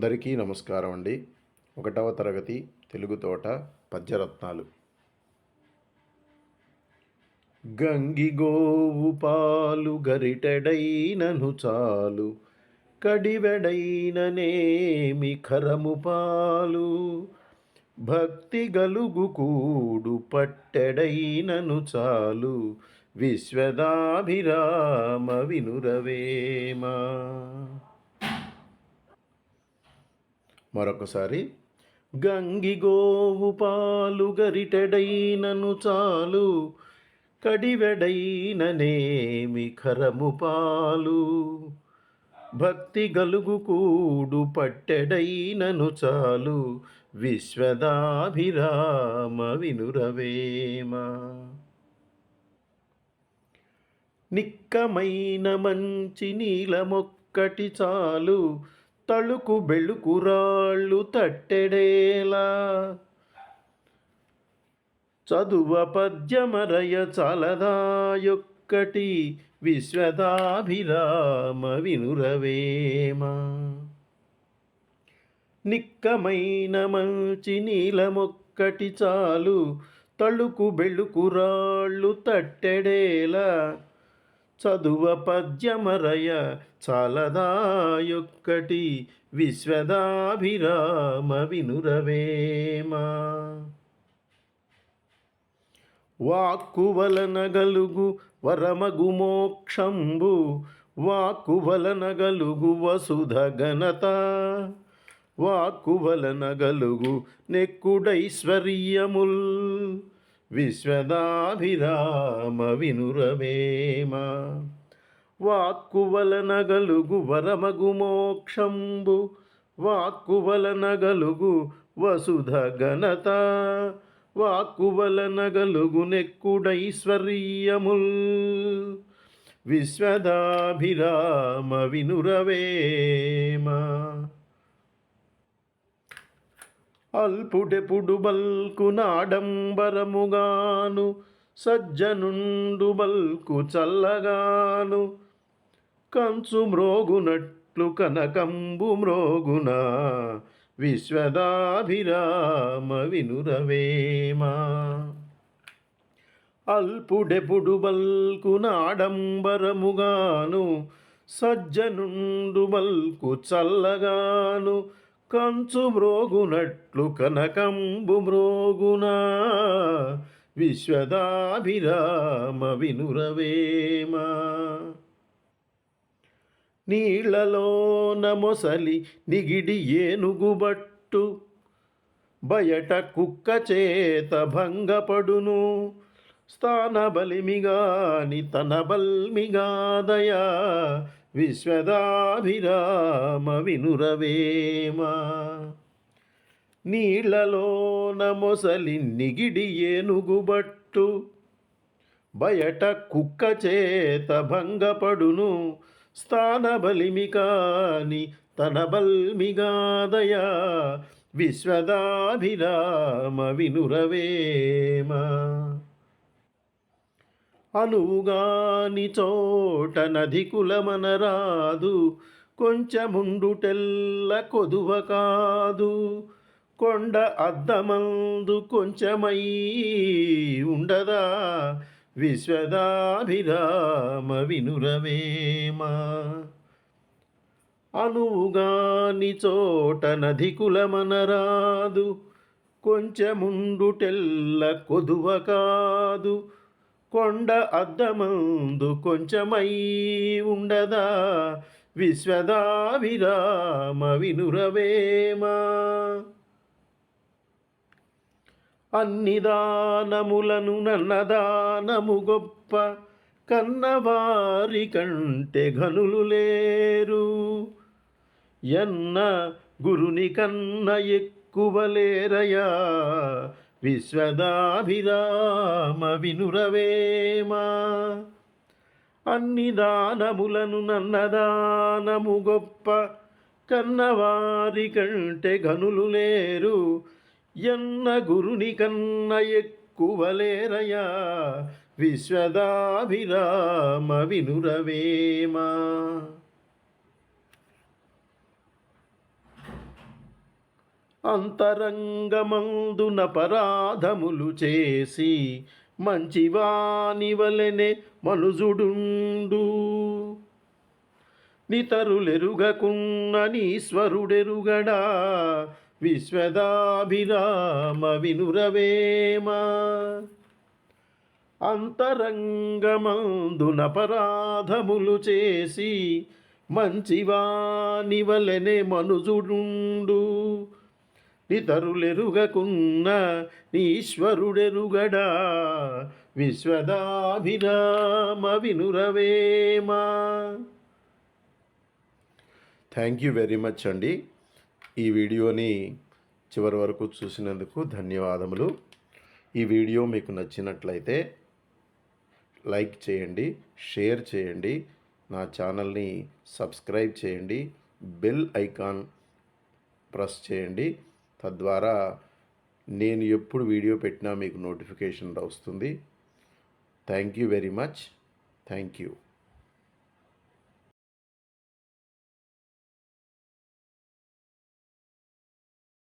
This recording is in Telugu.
అందరికీ నమస్కారం అండి. ఒకటవ తరగతి తెలుగు తోట పద్యరత్నాలు. గంగిగోవు పాలు గరిటెడైనను చాలు. కడివెడైననేమి ఖరము పాలు. భక్తి గలుగు కూడు పట్టెడైనను చాలు. విశ్వదాభిరామ వినురవేమా. మరొకసారి. గంగిగోవు పాలు గరిటెడైనను చాలు కడివెడైననేమి ఖరము పాలు. భక్తి గలుగు కూడు పట్టెడైనను చాలు విశ్వదాభిరామ వినురవేమ. నిక్కమైన మంచి నీలమొక్కటి చాలు తళుకు బెళుకు రాళ్ళు తట్టెడేలా. చదువ పద్యమరయ చలదాయొక్కటి విశ్వదాభిరామ వినురవేమ. నిక్కమైన మంచి నీలమొక్కటి చాలు తళుకు బెళుకు రాళ్ళు తట్టెడేలా. చదువ పద్యమరయ చాలదాయొక్కటి విశ్వదాభిరామ వినురవేమా వాక్కు గలుగు వరమగు మోక్షంబు వాక్కు వసుధ ఘనత. వాక్కు గలుగు నెక్కుడైశ్వర్యముల్ విశ్వదాభిరామ వినురవేమ. వాక్కు వలన గలుగు వరమగు మోక్షంబు. వాక్కు వలన గలుగు వసుధ ఘనత. వాక్కు వలన గలుగు నెక్కుడైశ్వర్యముల్. విశ్వదాభిరామ వినురవేమ. అల్పుడెపుడు బల్కు నాడంబరముగాను సజ్జనుండు బల్కు చల్లగాను. కంచు మ్రోగునట్లు కనకంబు మ్రోగున విశ్వదాభిరామ వినురవేమా. అల్పుడెపుడు బల్కు నాడంబరముగాను సజ్జనుండు బల్కు చల్లగాను కంచు మ్రోగునట్లు కనకంబు మ్రోగునా విశ్వదాభిరామ వినురవేమా. నీళ్ళలో మొసలి నిగిడి ఏనుగుబట్టు బయట కుక్క చేత భంగపడును. స్థానబలిమిగాని తన బల్మిగాదయా విశ్వదాభిరామ వినురవేమ నీళ్ళలోన మొసలి నిగిడి ఏనుగుబట్టు బయట కుక్క చేత భంగపడును స్థానబలిమి కాని తన బల్మిగాదయా విశ్వదాభిరామ వినురవేమా అనుగాని చోట నది కులమనరాదు కొంచెముండుటెల్ల కొదువ కాదు. కొండ అద్దమందు కొంచెమై ఉండదా? విశ్వదాభిరామ వినురవేమా. అనువుగాని చోట నది కులమనరాదు కొంచెముండుటెల్ల కొదువ కాదు. కొండ అద్దమందు కొంచెమై ఉండదా? విశ్వదావిరామ వినురవేమా. అన్ని దానములను నన్నదానము గొప్ప కన్నవారి కంటే ఘనులు లేరు. ఎన్న గురుని కన్న ఎక్కువ లేరయా? విశ్వదాభిరామ వినురవేమా. అన్ని దానములను నన్నదానము గొప్ప కన్నవారి కంటే గనులు లేరు. ఎన్న గురుని కన్న ఎక్కువలేరయా విశ్వదాభిరామ వినురవేమా. అంతరంగమందున పరాధములు చేసి మంచివానివలనే మనుజుడుండు. నితరులెరుగకున్న నీశ్వరుడెరుగడా విశ్వదాభిరామ వినురవేమా. అంతరంగమందున పరాధములు చేసి మంచివానివలనే మనుజుడుండు. నితరులెరుగకున్న నీశ్వరుడెరుగడా విశ్వదాభిరామ వినురవేమా. థ్యాంక్ యూ వెరీ మచ్ అండి. ఈ వీడియోని చివరి వరకు చూసినందుకు ధన్యవాదములు. ఈ వీడియో మీకు నచ్చినట్లయితే లైక్ చేయండి షేర్ చేయండి నా ఛానల్ని సబ్స్క్రైబ్ చేయండి బెల్ ఐకాన్ ప్రెస్ చేయండి. తద్వారా నేను ఎప్పుడు వీడియో పెట్టినా మీకు నోటిఫికేషన్ వస్తుంది. Thank you very much thank you